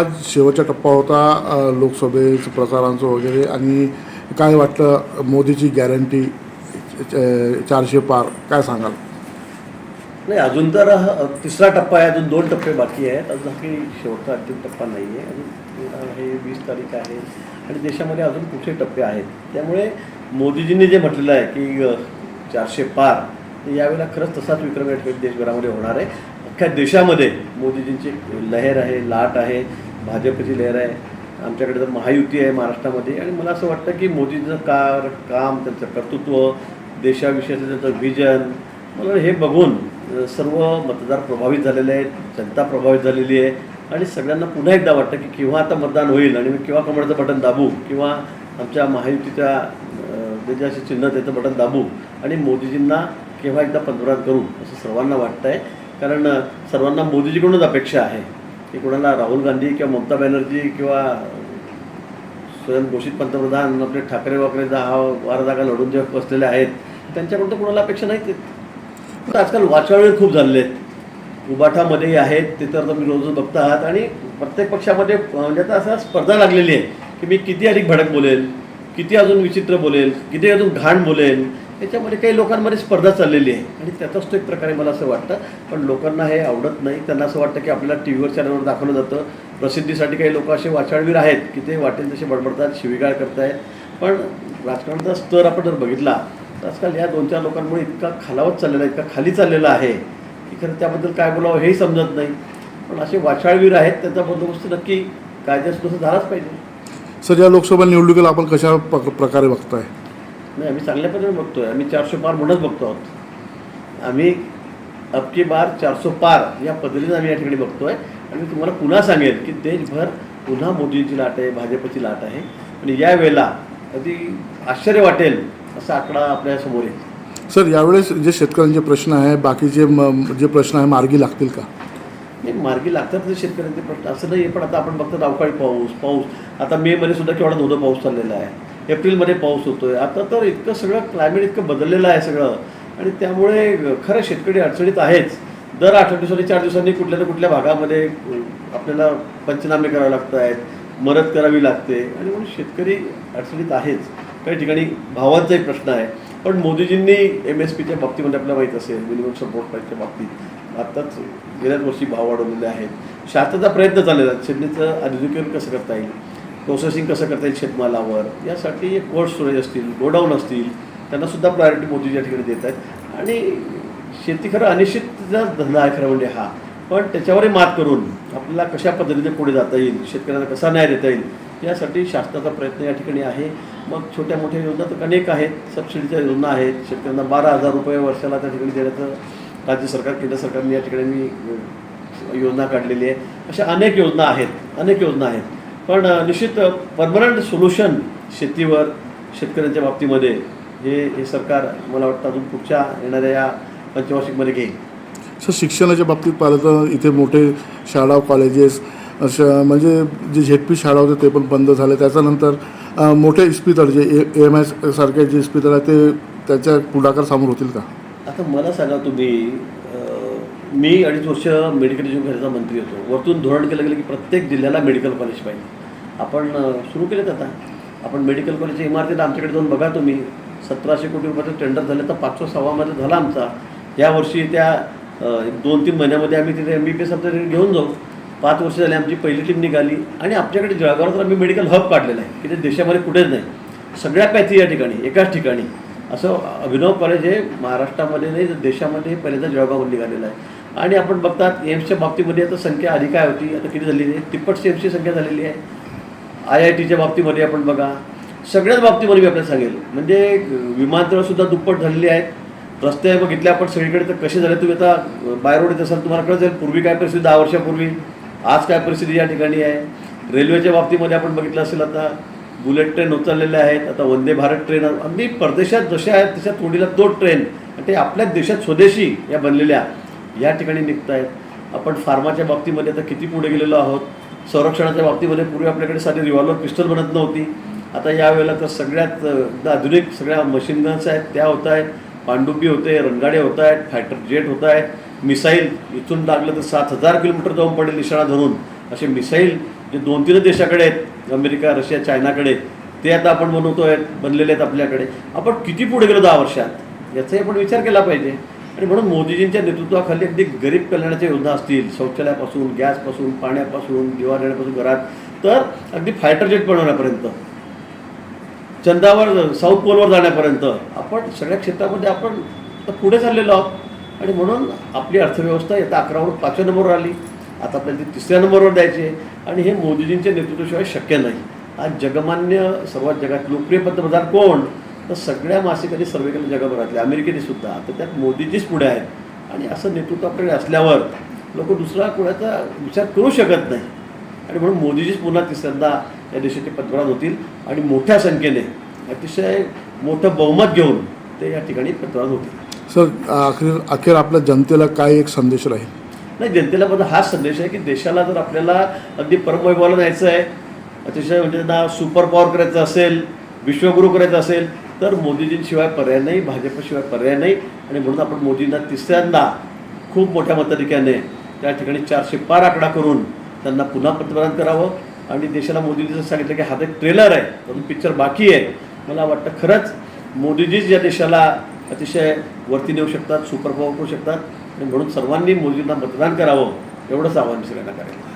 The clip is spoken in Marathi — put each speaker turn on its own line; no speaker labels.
आज शेवटचा टप्पा होता लोकसभेचं प्रचारांचं वगैरे आणि काय वाटलं मोदीची गॅरंटी चारशे पार काय सांगाल?
नाही अजून तर तिसरा टप्पा आहे अजून दोन टप्पे बाकी आहेत. अजून काही शेवटचा अंतिम टप्पा नाही आहे. अजून आहे वीस तारीख आहे आणि देशामध्ये अजून कुठले टप्पे आहेत? त्यामुळे मोदीजींनी जे म्हटलेलं आहे की चारशे पार यावेळेला खरंच तसाच विक्रम या ठिकाणी देशभरामध्ये होणार आहे. अख्ख्या देशामध्ये मोदीजींची लहर आहे लाट आहे. भाजपची लहर आहे आमच्याकडे तर महायुती आहे महाराष्ट्रामध्ये. आणि मला असं वाटतं की मोदींचं कार काम त्यांचं कर्तृत्व देशाविषयीचं त्यांचं विजन मला हे बघून सर्व मतदार प्रभावित झालेले आहेत जनता प्रभावित झालेली आहे. आणि सगळ्यांना पुन्हा एकदा वाटतं की केव्हा आता मतदान होईल आणि मी केव्हा कमळचं बटन दाबू किंवा आमच्या महायुतीच्या जे असे चिन्ह त्याचं बटन दाबू आणि मोदीजींना केव्हा एकदा पंतप्रधान करू असं सर्वांना वाटतं आहे कारण सर्वांना मोदीजीकडूनच अपेक्षा आहे. की कोणाला राहुल गांधी किंवा ममता बॅनर्जी किंवा स्वयंघोषित पंतप्रधान आपले ठाकरे वाकरे दहा बारा जागा लढून जे बसलेले आहेत त्यांच्याकडून तर कोणाला अपेक्षा नाहीत. तर आजकाल वाचावळे खूप झालेले आहेत. उबाठामध्येही आहेत ते तर तुम्ही रोजच बघता आहात. आणि प्रत्येक पक्षामध्ये म्हणजे आता असा स्पर्धा लागलेली आहे की मी किती अधिक भडक बोलेल किती अजून विचित्र बोलेल किती अजून घाण बोलेल. याच्यामध्ये काही लोकांमध्ये स्पर्धा चाललेली आहे. आणि त्याचाच तो एक प्रकारे मला असं वाटतं. पण लोकांना हे आवडत नाही. त्यांना असं वाटतं की आपल्याला टी व्हीवर चॅनलवर दाखवलं जातं. प्रसिद्धीसाठी काही लोक असे वाचाळवीर आहेत की ते वाटेल तसे बडबडतात शिवीगाळ करतायत. पण राजकारणाचा स्तर आपण जर बघितला तर आजकाल या दोन चार लोकांमुळे इतका खालावत चाललेला आहे इतका खाली चाललेला आहे की खरं त्याबद्दल काय बोलावं हेही समजत नाही. पण असे वाचाळवीर आहेत त्यांचा बंदोबस्त नक्की कायद्यासुद्धा झालाच पाहिजे.
सर या लोकसभा निवडणुकीला आपण कशा प्रकारे बघताय?
नाही आम्ही चांगल्या पद्धतीने बघतोय. आम्ही चारशे पार म्हणूनच बघतो आहोत. आम्ही अबकी बार चारशे पार या पद्धतीने आम्ही या ठिकाणी बघतोय. आणि मी तुम्हाला पुन्हा सांगेन की देशभर पुन्हा मोदींची लाट आहे भाजपची लाट आहे. आणि या वेळेला अगदी आश्चर्य वाटेल असा आकडा आपल्यासमोर येईल.
सर यावेळेस जे शेतकऱ्यांचे प्रश्न आहे बाकीचे म- जे प्रश्न आहे मार्गी लागतील का?
नाही मार्गी लागतात ते शेतकऱ्यांचे प्रश्न. असं नाही पण आता आपण बघतो अवकाळी पाऊस पाऊस. आता मेमध्ये सुद्धा केवढा धोधो पाऊस चाललेला आहे. एप्रिलमध्ये पाऊस होतोय. आता तर इतकं सगळं क्लायमेट इतकं बदललेलं आहे सगळं. आणि त्यामुळे खरं शेतकरी अडचणीत आहेच. दर आठ दिवसांनी चार दिवसांनी कुठल्या ना कुठल्या भागामध्ये आपल्याला पंचनामे करावे लागत आहेत. मदत करावी लागते. आणि म्हणून शेतकरी अडचणीत आहेच. काही ठिकाणी भावांचाही प्रश्न आहे. पण मोदीजींनी एम एस पीच्या बाबतीमध्ये आपल्याला माहीत असेल मिनिमम सपोर्ट प्राईसच्या बाबतीत. आत्ताच गेल्याच वर्षी भाव वाढवलेले आहेत. शासनाचा प्रयत्न चाललेला आहे शेतीचं आधुनिकीकरण कसं करता येईल? प्रोसेसिंग कसं करता येईल शेतमालावर? यासाठी कोल्ड स्टोरेज असतील गोडाऊन असतील त्यांना सुद्धा प्रायोरिटी मोदी या ठिकाणी देत आहेत. आणि शेती खरं अनिश्चितचा धंदा आहे खरं म्हणजे हा. पण त्याच्यावरही मात करून आपल्याला कशा पद्धतीने पुढे जाता येईल शेतकऱ्यांना कसा न्याय देता येईल यासाठी शासनाचा प्रयत्न या ठिकाणी आहे. मग छोट्या मोठ्या योजना तर अनेक आहेत. सबसिडीच्या योजना आहेत. शेतकऱ्यांना बारा हजार रुपये वर्षाला त्या ठिकाणी देण्याचं राज्य सरकार केंद्र सरकारने या ठिकाणी योजना काढलेली आहे. अशा अनेक योजना आहेत. अनेक योजना आहेत. पण निश्चित परमनंट सोल्युशन शेतीवर शेतकऱ्यांच्या बाबतीमध्ये हे हे सरकार मला वाटतं अजून पुढच्या येणाऱ्या या पंचवार्षिकमध्ये घेईल.
सर शिक्षणाच्या बाबतीत पाहिलं तर इथे मोठे शाळा कॉलेजेस असं म्हणजे जे झेडपी शाळा होते ते पण बंद झाले. त्याच्यानंतर मोठे इस्पितळ जे ए एम एस सारखे जे इस्पितळ आहे ते त्याच्या पुढाकार समोर होतील का?
आता मला सांगा तुम्ही मी अडीच वर्ष मेडिकल एज्युकेशनचा मंत्री होतो. वरतून धोरण केलं गेलं की प्रत्येक जिल्ह्याला मेडिकल कॉलेज पाहिजे. आपण सुरू केलेत आता. आपण मेडिकल कॉलेजच्या इमारतीला आमच्याकडे जाऊन बघा तुम्ही. सतराशे कोटी रुपयाचं टेंडर झालं तर पाचशे सव्वामध्ये झाला आमचा. यावर्षी त्या दोन तीन महिन्यामध्ये आम्ही तिथे एम बी पी एस घेऊन जाऊ. पाच वर्ष झाली आमची पहिली टीम निघाली. आणि आमच्याकडे जळगावात तर आम्ही मेडिकल हब काढलेलं आहे. की ते देशामध्ये कुठेच नाही. सगळ्या पॅथी या ठिकाणी एकाच ठिकाणी. असं अभिनव कॉलेज हे महाराष्ट्रामध्ये नाही तर देशामध्ये पहिल्यांदा जळगावमध्ये निघालेलं आहे. आणि आपण बघतात एम्सच्या बाबतीमध्ये आता संख्या आधी काय होती आता किती झालेली आहे? तिप्पट एम्सची संख्या झालेली आहे. आय आय टीच्या बाबतीमध्ये आपण बघा. सगळ्याच बाबतीमध्ये मी आपल्याला सांगेल. म्हणजे विमानतळसुद्धा दुप्पट झालेली आहेत. रस्ते बघितले आपण सगळीकडे तर कसे झाले तुम्ही आता बाहेर येत असाल तुम्हाला कळत जाईल पूर्वी काय परिस्थिती दहा वर्षापूर्वी. आज काय परिस्थिती या ठिकाणी आहे? रेल्वेच्या बाबतीमध्ये आपण बघितलं असेल आता बुलेट ट्रेन उचललेल्या आहेत. आता वंदे भारत ट्रेन अगदी परदेशात जशा आहेत तशा तोडीला तो ट्रेन ते आपल्या देशात स्वदेशी या बनलेल्या. या ठिकाणी निघत आहेत आपण फार्माच्या बाबतीमध्ये आता किती पुढे गेलेलो आहोत? संरक्षणाच्या बाबतीमध्ये पूर्वी आपल्याकडे साधी रिव्हॉल्वर पिस्टल बनत नव्हती. आता यावेळेला तर सगळ्यात आधुनिक सगळ्या मशीन गन्स आहेत त्या होत आहेत. पांडुपी होते रणगाडे होत आहेत फायटर जेट होत आहेत मिसाईल इथून लागलं तर सात हजार किलोमीटर जाऊन पडेल निशाणा धरून. असे मिसाईल जे दोन तीन देशाकडे आहेत अमेरिका रशिया चायनाकडे ते आता आपण बनवतोय बनलेले आहेत आपल्याकडे. आपण किती पुढे गेलो दहा वर्षात? याचाही आपण विचार केला पाहिजे. आणि म्हणून मोदीजींच्या नेतृत्वाखाली अगदी गरीब कल्याणाच्या योजना असतील शौचालयापासून गॅसपासून पाण्यापासून दिवा देण्यापासून घरात तर अगदी फायटर जेट बनवण्यापर्यंत चंदावर साऊथ पोलवर जाण्यापर्यंत आपण सगळ्या क्षेत्रामध्ये आपण पुढे चाललेलो आहोत. आणि म्हणून आपली अर्थव्यवस्था येत्या अकरावर पाचव्या नंबरवर आली. आता आपल्याला ती तिसऱ्या नंबरवर द्यायची. आहे आणि हे मोदीजींच्या नेतृत्वाशिवाय शक्य नाही. आज जगमान्य सर्वात जगात लोकप्रिय पंतप्रधान कोण? तर सगळ्या मासिकांनी सर्वे केलं जगभरातले अमेरिकेने सुद्धा. तर त्यात मोदीजीच पुढे आहेत. आणि असं नेतृत्व आपल्याकडे असल्यावर लोक दुसरा कोणाचा विचार करू शकत नाही. आणि म्हणून मोदीजीच पुन्हा तिसऱ्यांदा या देशाचे पंतप्रधान होतील. आणि मोठ्या संख्येने अतिशय मोठं बहुमत घेऊन ते या ठिकाणी पंतप्रधान होतील.
सर अखेर अखेर आपल्या जनतेला काय एक संदेश राहील?
नाही जनतेला माझा हाच संदेश आहे की देशाला जर आपल्याला अगदी परमवैभवाला न्यायचं आहे अतिशय म्हणजे त्यांना सुपर पॉवर करायचं असेल विश्वगुरू करायचं असेल तर मोदीजींशिवाय पर्याय नाही भाजपशिवाय पर्याय नाही आणि म्हणून आपण मोदींना तिसऱ्यांदा खूप मोठ्या मताधिक्याने त्या ठिकाणी चारशे पार आकडा करून त्यांना पुन्हा पंतप्रधान करावं. आणि देशाला मोदीजीचं सांगितलं की हा एक ट्रेलर आहे म्हणून पिक्चर बाकी आहे. मला वाटतं खरंच मोदीजीच या देशाला अतिशय वरती नेऊ शकतात सुपर पॉवर करू शकतात. आणि म्हणून सर्वांनी मोदींना मतदान करावं एवढंच आव्हान सगळ्यांना करेल